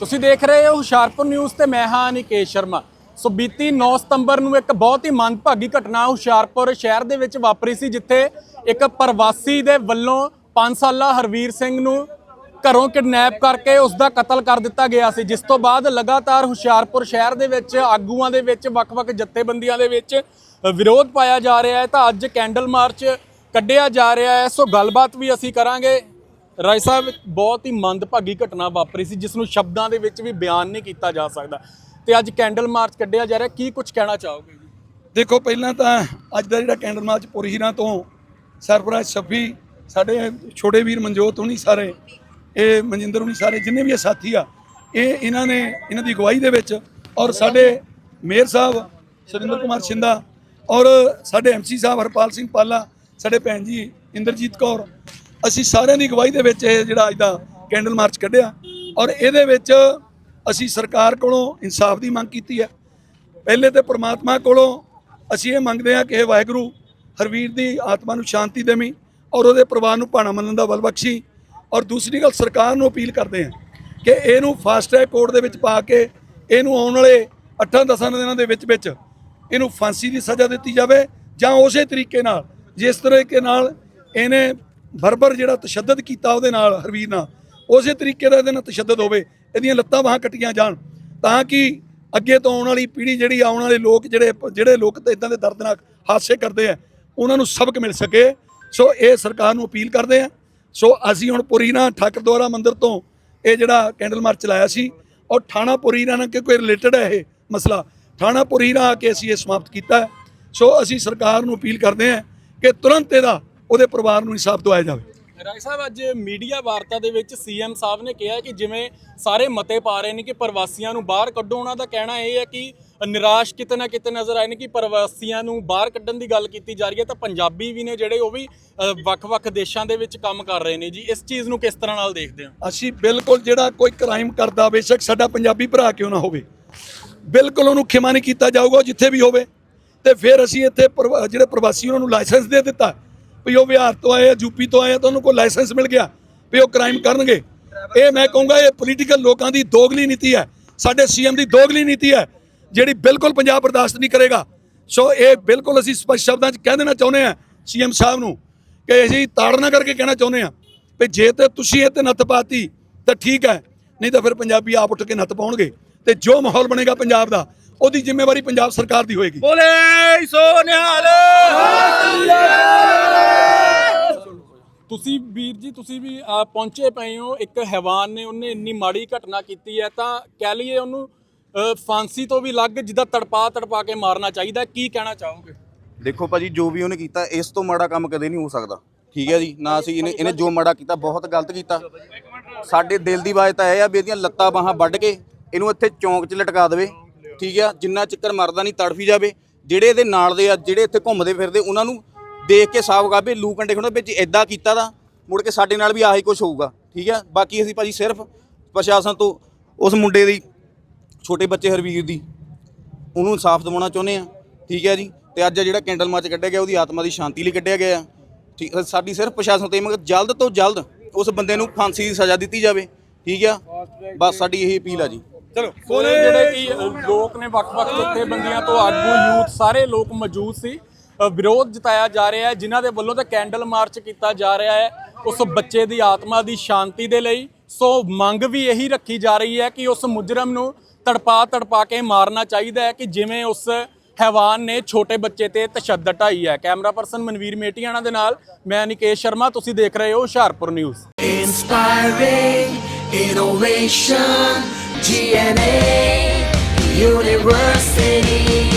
ਤੁਸੀਂ ਦੇਖ ਰਹੇ ਹੋ ਹੁਸ਼ਿਆਰਪੁਰ ਨਿਊਜ਼ ਤੇ ਮੈਂ ਹਾਂ ਨਿਕੇਸ਼ ਸ਼ਰਮਾ। ਸੋ ਬੀਤੀ 9 ਸਤੰਬਰ ਨੂੰ ਇੱਕ ਬਹੁਤ ਹੀ ਮੰਦਭਾਗੀ ਘਟਨਾ ਹੁਸ਼ਿਆਰਪੁਰ ਸ਼ਹਿਰ ਦੇ ਵਿੱਚ ਵਾਪਰੀ ਸੀ, ਜਿੱਥੇ ਇੱਕ ਪ੍ਰਵਾਸੀ ਦੇ ਵੱਲੋਂ 5 ਸਾਲਾ ਹਰਵੀਰ ਸਿੰਘ ਨੂੰ ਘਰੋਂ ਕਿਡਨੈਪ ਕਰਕੇ ਉਸ ਦਾ ਕਤਲ ਕਰ ਦਿੱਤਾ ਗਿਆ ਸੀ। ਜਿਸ ਤੋਂ ਬਾਅਦ ਲਗਾਤਾਰ ਹੁਸ਼ਿਆਰਪੁਰ ਸ਼ਹਿਰ ਦੇ ਵਿੱਚ ਆਗੂਆਂ ਦੇ ਵਿੱਚ ਵੱਖ-ਵੱਖ ਜਥੇਬੰਦੀਆਂ ਦੇ ਵਿੱਚ ਵਿਰੋਧ ਪਾਇਆ ਜਾ ਰਿਹਾ ਹੈ। ਤਾਂ ਅੱਜ ਕੈਂਡਲ ਮਾਰਚ ਕੱਢਿਆ ਜਾ ਰਿਹਾ ਹੈ। ਸੋ ਗੱਲਬਾਤ ਵੀ ਅਸੀਂ ਕਰਾਂਗੇ। ਰਾਏ ਸਾਹਿਬ, ਇੱਕ ਬਹੁਤ ਹੀ ਮੰਦਭਾਗੀ ਘਟਨਾ ਵਾਪਰੀ ਸੀ ਜਿਸ ਨੂੰ ਸ਼ਬਦਾਂ ਦੇ ਵਿੱਚ ਵੀ ਬਿਆਨ ਨਹੀਂ ਕੀਤਾ ਜਾ ਸਕਦਾ। ਤੇ ਅੱਜ ਕੈਂਡਲ ਮਾਰਚ ਕੱਢਿਆ ਜਾ ਰਿਹਾ, ਕੀ ਕੁਝ ਕਹਿਣਾ ਚਾਹੋਗੇ ਜੀ? ਦੇਖੋ, ਪਹਿਲਾਂ ਤਾਂ ਅੱਜ ਦਾ ਜਿਹੜਾ ਕੈਂਡਲ ਮਾਰਚ ਪੁਰਹੀਰਾਂ ਤੋਂ ਸਰਪ੍ਰਾਈਜ਼ ਸ਼ੱਫੀ ਸਾਡੇ ਛੋਟੇ ਵੀਰ ਮਨਜੋਤ ਹੁਣੀ ਸਾਰੇ, ਇਹ ਮਨਜਿੰਦਰ ਹੁਣੀ ਸਾਰੇ, ਜਿੰਨੇ ਵੀ ਇਹ ਸਾਥੀ ਆ, ਇਹ ਇਹਨਾਂ ਨੇ, ਇਹਨਾਂ ਦੀ ਅਗਵਾਈ ਦੇ ਵਿੱਚ ਔਰ ਸਾਡੇ ਮੇਅਰ ਸਾਹਿਬ ਸੁਰਿੰਦਰ ਕੁਮਾਰ ਸ਼ਿੰਦਾ ਔਰ ਸਾਡੇ ਐਮਸੀ ਸਾਹਿਬ ਹਰਪਾਲ ਸਿੰਘ ਪਾਲਾ, ਸਾਡੇ ਭੈਣ ਜੀ ਇੰਦਰਜੀਤ ਕੌਰ ਅਸੀਂ ਸਾਰਿਆਂ ਦੀ ਅਗਵਾਈ ਦੇ ਵਿੱਚ ਇਹ ਜਿਹੜਾ ਅੱਜ ਦਾ ਕੈਂਡਲ ਮਾਰਚ ਕੱਢਿਆ ਔਰ ਇਹਦੇ ਵਿੱਚ ਅਸੀਂ ਸਰਕਾਰ ਕੋਲੋਂ ਇਨਸਾਫ ਦੀ ਮੰਗ ਕੀਤੀ ਹੈ। ਪਹਿਲੇ ਤੇ ਪ੍ਰਮਾਤਮਾ ਕੋਲੋਂ ਅਸੀਂ ਇਹ ਮੰਗਦੇ ਹਾਂ ਕਿ ਇਹ ਵਾਹਿਗੁਰੂ ਹਰਵੀਰ ਦੀ ਆਤਮਾ ਨੂੰ ਸ਼ਾਂਤੀ ਦੇਵੀਂ ਔਰ ਉਹਦੇ ਪਰਿਵਾਰ ਨੂੰ ਭਾਣਾ ਮੰਨਣ ਦਾ ਬਲ ਬਖਸ਼ੀ ਔਰ ਦੂਸਰੀ ਗੱਲ ਸਰਕਾਰ ਨੂੰ ਅਪੀਲ ਕਰਦੇ ਹਾਂ ਕਿ ਇਹਨੂੰ ਫਾਸਟ ਟਰੈਕ ਕੋਰਟ ਦੇ ਵਿੱਚ ਪਾ ਕੇ ਇਹਨੂੰ ਆਉਣ ਵਾਲੇ 8-10 ਦਿਨਾਂ ਦੇ ਵਿੱਚ ਵਿੱਚ ਇਹਨੂੰ ਫਾਂਸੀ ਦੀ ਸਜ਼ਾ ਦਿੱਤੀ ਜਾਵੇ ਜਾਂ ਉਸੇ ਤਰੀਕੇ ਨਾਲ ਜਿਸ ਤਰੀਕੇ ਨਾਲ ਇਹਨੇ ਬਰਬਰ ਜਿਹੜਾ ਤਸ਼ੱਦਦ ਕੀਤਾ ਉਹਦੇ ਨਾਲ ਹਰਵੀਰ ਨਾਲ, ਉਸੇ ਤਰੀਕੇ ਦਾ ਇਹਦੇ ਨਾਲ ਤਸ਼ੱਦਦ ਹੋਵੇ, ਇਹਦੀਆਂ ਲੱਤਾਂ ਬਾਹਾਂ ਕੱਟੀਆਂ ਜਾਣ, ਤਾਂ ਕਿ ਅੱਗੇ ਤੋਂ ਆਉਣ ਵਾਲੀ ਪੀੜ੍ਹੀ ਜਿਹੜੀ ਆਉਣ ਵਾਲੇ ਲੋਕ ਜਿਹੜੇ ਜਿਹੜੇ ਲੋਕ ਤੇ ਇਦਾਂ ਦੇ ਦਰਦਨਾਕ ਹਾਦਸੇ ਕਰਦੇ ਆ, ਉਹਨਾਂ ਨੂੰ ਸਬਕ ਮਿਲ ਸਕੇ। ਸੋ ਇਹ ਸਰਕਾਰ ਨੂੰ ਅਪੀਲ ਕਰਦੇ ਆ। ਸੋ ਅਸੀਂ ਹੁਣ ਪੁਰੀਨਾ ਠਾਕਰ ਦੁਆਰਾ ਮੰਦਿਰ ਤੋਂ ਇਹ ਜਿਹੜਾ ਕੈਂਡਲ ਮਾਰਚ ਚਲਾਇਆ ਸੀ, ਔਰ ਥਾਣਾ ਪੁਰੀਨਾ ਨਾਲ ਕਿ ਕੋਈ ਰਿਲੇਟਡ ਹੈ ਇਹ ਮਸਲਾ, ਥਾਣਾ ਪੁਰੀਨਾ ਆ ਕੇ ਅਸੀਂ ਇਹ ਸਮਾਪਤ ਕੀਤਾ। ਸੋ ਅਸੀਂ ਸਰਕਾਰ ਨੂੰ ਅਪੀਲ ਕਰਦੇ ਹਾਂ ਕਿ ਤੁਰੰਤ ਇਹਦਾ ਉਹਦੇ ਪਰਿਵਾਰ ਨੂੰ ਇਨਸਾਫ ਦਿਵਾਇਆ ਜਾਵੇ। ਰਾਏ ਸਾਹਿਬ ਅੱਜ ਮੀਡੀਆ ਵਾਰਤਾ ਦੇ ਵਿੱਚ ਸੀਐਮ ਸਾਹਿਬ ਨੇ ਕਿਹਾ ਕਿ ਜਿਵੇਂ ਸਾਰੇ ਮਤੇ ਪਾ ਰਹੇ ਨੇ ਕਿ ਪ੍ਰਵਾਸੀਆਂ ਨੂੰ ਬਾਹਰ ਕੱਢੋ ਉਹਨਾਂ ਦਾ ਕਹਿਣਾ ਇਹ ਹੈ ਕਿ ਨਿਰਾਸ਼ ਕਿਤੇ ਨਾ ਕਿਤੇ ਨਜ਼ਰ ਆਏ ਨੇ ਕਿ ਪ੍ਰਵਾਸੀਆਂ ਨੂੰ ਬਾਹਰ ਕੱਢਣ ਦੀ ਗੱਲ ਕੀਤੀ ਜਾ ਰਹੀ ਹੈ ਤਾਂ ਪੰਜਾਬੀ ਵੀ ਨੇ ਜਿਹੜੇ ਉਹ ਵੀ ਵੱਖ-ਵੱਖ ਦੇਸ਼ਾਂ ਦੇ ਵਿੱਚ ਕੰਮ ਕਰ ਰਹੇ ਨੇ ਜੀ। ਇਸ ਚੀਜ਼ ਨੂੰ ਕਿਸ ਤਰ੍ਹਾਂ ਨਾਲ ਦੇਖਦੇ ਹੋ? ਅਸੀਂ ਬਿਲਕੁਲ ਜਿਹੜਾ ਕੋਈ ਕ੍ਰਾਈਮ ਕਰਦਾ ਬੇਸ਼ੱਕ ਸਾਡਾ ਪੰਜਾਬੀ ਭਰਾ ਕਿਉਂ ਨਾ ਹੋਵੇ। ਬਿਲਕੁਲ ਉਹਨੂੰ ਖਿਮਾ ਨਹੀਂ ਕੀਤਾ ਜਾਊਗਾ ਜਿੱਥੇ ਵੀ ਹੋਵੇ। ਤੇ ਫਿਰ ਅਸੀਂ ਇੱਥੇ ਜਿਹੜੇ ਪ੍ਰਵਾਸੀ ਉਹਨਾਂ ਨੂੰ ਲਾਇਸੈਂਸ ਦੇ ਦਿੱਤਾ। ਵੀ ਉਹ ਬਿਹਾਰ ਤੋਂ ਆਏ ਆ ਯੂਪੀ ਤੋਂ ਆਏ ਆ, ਤਾਂ ਉਹਨੂੰ ਕੋਈ ਲਾਇਸੈਂਸ ਮਿਲ ਗਿਆ ਵੀ ਉਹ ਕ੍ਰਾਈਮ ਕਰਨਗੇ। ਇਹ ਮੈਂ ਕਹੂੰਗਾ, ਇਹ ਪੋਲੀਟੀਕਲ ਲੋਕਾਂ ਦੀ ਦੋਗਲੀ ਨੀਤੀ ਹੈ। ਸਾਡੇ ਸੀਐਮ ਦੀ ਦੋਗਲੀ ਨੀਤੀ ਹੈ, ਜਿਹੜੀ ਬਿਲਕੁਲ ਪੰਜਾਬ ਬਰਦਾਸ਼ਤ ਨਹੀਂ ਕਰੇਗਾ। ਸੋ ਇਹ ਬਿਲਕੁਲ ਅਸੀਂ ਸਪਸ਼ਟ ਸ਼ਬਦਾਂ 'ਚ ਕਹਿ ਦੇਣਾ ਚਾਹੁੰਦੇ ਹਾਂ ਸੀਐਮ ਸਾਹਿਬ ਨੂੰ, ਕਿ ਅਸੀਂ ਤਾੜਨਾ ਕਰਕੇ ਕਹਿਣਾ ਚਾਹੁੰਦੇ ਹਾਂ ਵੀ ਜੇ ਤੇ ਤੁਸੀਂ ਇਹ ਤੇ ਨੱਥ ਪਾਤੀ, ਤਾਂ ਠੀਕ ਹੈ, ਨਹੀਂ ਤਾਂ ਫਿਰ ਪੰਜਾਬੀ ਆਪ ਉੱਠ ਕੇ ਨੱਥ ਪਾਉਣਗੇ। ਤੇ ਜੋ ਮਾਹੌਲ ਬਣੇਗਾ ਪੰਜਾਬ ਦਾ, ਉਹਦੀ ਜ਼ਿੰਮੇਵਾਰੀ ਪੰਜਾਬ ਸਰਕਾਰ ਦੀ ਹੋਏਗੀ। ਬੋਲੇ ਸੋ ਨਿਹਾਲ ਤੁਸੀਂ ਵੀਰ ਜੀ ਤੁਸੀਂ ਵੀ ਅ, ਪਹੁੰਚੇ ਪਏ ਹੋ ਇੱਕ ਹੈਵਾਨ ਨੇ ਉਹਨੇ ਇੰਨੀ ਮਾੜੀ ਘਟਨਾ ਕੀਤੀ ਹੈ ਤਾਂ ਕਹਿ ਲਈਏ ਉਹਨੂੰ ਅ, ਫਾਂਸੀ ਤੋਂ ਵੀ ਲੱਗ ਜਿੱਦਾਂ ਤੜਪਾ ਤੜਪਾ ਕੇ ਮਾਰਨਾ ਚਾਹੀਦਾ ਕੀ ਕਹਿਣਾ ਚਾਹੋਗੇ? ਦੇਖੋ ਭਾਜੀ ਜੋ ਵੀ ਉਹਨੇ ਕੀਤਾ ਇਸ ਤੋਂ ਮਾੜਾ ਕੰਮ ਕਦੇ ਨਹੀਂ ਹੋ ਸਕਦਾ। ਠੀਕ ਹੈ ਜੀ ਨਾ ਅਸੀਂ ਇਹਨੇ ਇਹਨੇ ਜੋ ਮਾੜਾ ਕੀਤਾ ਬਹੁਤ ਗਲਤ ਕੀਤਾ। ਸਾਡੇ ਦਿਲ ਦੀ ਆਵਾਜ਼ ਤਾਂ ਇਹ ਆ ਵੀ ਇਹਦੀਆਂ ਲੱਤਾਂ ਬਾਹਾਂ ਵੱਢ ਕੇ ਇਹਨੂੰ ਇੱਥੇ ਚੌਂਕ 'ਚ ਲਟਕਾ ਦੇਵੇ। ਠੀਕ ਆ ਜਿੰਨਾ ਚੱਕਰ ਮਰਦਾ ਨਹੀਂ ਤੜਫੀ ਜਾਵੇ। ਜਿਹੜੇ ਇਹਦੇ ਨਾਲ ਦੇ ਆ ਜਿਹੜੇ ਇੱਥੇ ਘੁੰਮਦੇ ਫਿਰਦੇ ਉਹਨਾਂ ਨੂੰ ਦੇਖ ਕੇ ਸਾਫ਼ ਗਾ ਵੀ ਲੂ ਕੰਡੇ ਖੁੰਡੇ ਵਿੱਚ ਇਦਾਂ ਕੀਤਾ ਦਾ ਮੁੜ ਕੇ ਸਾਡੇ ਨਾਲ ਵੀ ਆਹੀ ਕੁਝ ਹੋਊਗਾ, ਠੀਕ ਹੈ ਬਾਕੀ ਅਸੀਂ ਭਾਜੀ ਸਿਰਫ ਪ੍ਰਸ਼ਾਸਨ ਤੋਂ ਉਸ ਮੁੰਡੇ ਦੀ, ਛੋਟੇ ਬੱਚੇ ਹਰਵੀਰ ਦੀ, ਉਹਨੂੰ ਇਨਸਾਫ ਦਿਵਾਉਣਾ ਚਾਹੁੰਦੇ ਆ, ਠੀਕ ਹੈ ਜੀ? ਤੇ ਅੱਜ ਜਿਹੜਾ ਕੈਂਡਲ ਮਾਰਚ ਕੱਢਿਆ ਗਿਆ, ਉਹਦੀ ਆਤਮਾ ਦੀ ਸ਼ਾਂਤੀ ਲਈ ਕੱਢਿਆ ਗਿਆ ਠੀਕ, ਸਾਡੀ ਸਿਰਫ ਪ੍ਰਸ਼ਾਸਨ ਤੋਂ ਇਹ ਮੰਗ, ਜਲਦ ਤੋਂ ਜਲਦ ਉਸ ਬੰਦੇ ਨੂੰ ਫਾਂਸੀ ਦੀ ਸਜ਼ਾ ਦਿੱਤੀ ਜਾਵੇ, ਠੀਕ ਆ? ਬਸ ਸਾਡੀ ਇਹ ਅਪੀਲ ਆ ਜੀ। ਚਲੋ ਕੋਲੇ ਜਿਹੜੇ ਕਿ ਲੋਕ ਨੇ ਵੱਖ-ਵੱਖ ਜਥੇਬੰਦੀਆਂ ਤੋਂ, ਆਗੂ, ਯੂਥ, ਸਾਰੇ ਲੋਕ ਮੌਜੂਦ ਸੀ। ਵਿਰੋਧ ਜਤਾਇਆ ਜਾ ਰਿਹਾ ਹੈ ਜਿਨ੍ਹਾਂ ਦੇ ਵੱਲੋਂ ਤਾਂ ਕੈਂਡਲ ਮਾਰਚ ਕੀਤਾ ਜਾ ਰਿਹਾ ਹੈ ਉਸ ਬੱਚੇ ਦੀ ਆਤਮਾ ਦੀ ਸ਼ਾਂਤੀ ਦੇ ਲਈ। ਸੋ ਮੰਗ ਵੀ ਇਹੀ ਰੱਖੀ ਜਾ ਰਹੀ ਹੈ ਕਿ ਉਸ ਮੁਜਰਮ ਨੂੰ ਤੜਪਾ ਤੜਪਾ ਕੇ ਮਾਰਨਾ ਚਾਹੀਦਾ ਹੈ ਕਿ ਜਿਵੇਂ ਉਸ ਹੈਵਾਨ ਨੇ ਛੋਟੇ ਬੱਚੇ ਤੇ ਤਸ਼ੱਦਦ ਢਾਈ ਹੈ। ਕੈਮਰਾ ਪਰਸਨ ਮਨਵੀਰ ਮੇਟੀਆਣਾ ਦੇ ਨਾਲ ਮੈਂ ਨਿਕੇਸ਼ ਸ਼ਰਮਾ ਤੁਸੀਂ ਦੇਖ ਰਹੇ ਹੋ Hoshiarpur news. Inspiring innovation, GNA University.